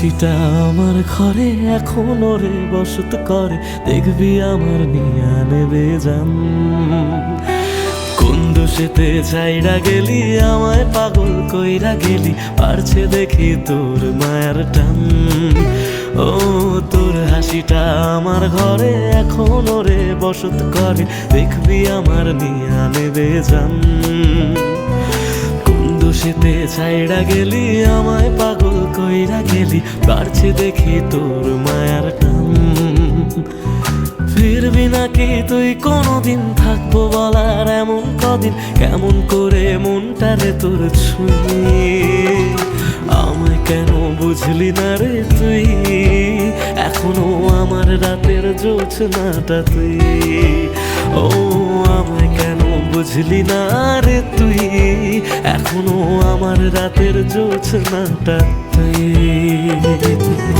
হাসিটা আমার ঘরে এখনও রে বসত করে। দেখবি আমার নিয়া নেবে যান দোষেতে ছাইড়া গেলি, আমায় পাগল কইরা গেলি, পারছে দেখি তোর মায়ের টান। ও, তোর হাসিটা আমার ঘরে এখন ওরে বসত করে, দেখবি আমার নিয়া নেবে যান দোষেতে ছাইড়া গেলি, আমায় পাগল কইরা গেলি বাড়ছে দেখি তোর মায়ার টান। ফিরবি নাকি? তুই কোনোদিন থাকব বলার এমন কদিন? কেমন করে মনটারে তোর ছুঁয়ে? আমায় কেন বুঝলি না রে তুই? এখনও আমার রাতের জোছনাটা তুই। ও, আমায় কেন বুঝলি না রে তুই? এখনও আমার রাতের জোছনাটা তুই।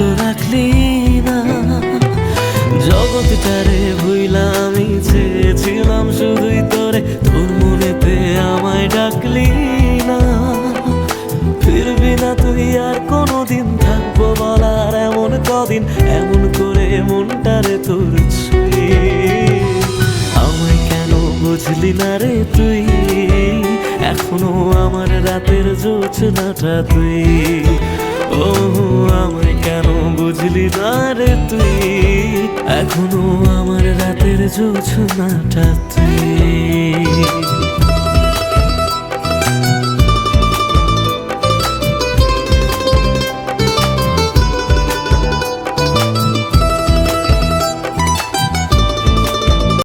তো রাখলি না। জগৎটারে ভুইলা আমি চেয়েছিলাম শুধুই তোরে। তোর মনেতে আমায় ডাকলি না। ফিরবি না তুই আর কোনোদিন থাকব বলার এমন কদিন। এমন করে মনটারে তোর আমায় কেন বুঝলি না রে তুই? এখনও আমার রাতের জোছনাটা তুই। আমায় কেন বুঝলি না তুই? এখনও আমার রাতের জোছনাটা তুই।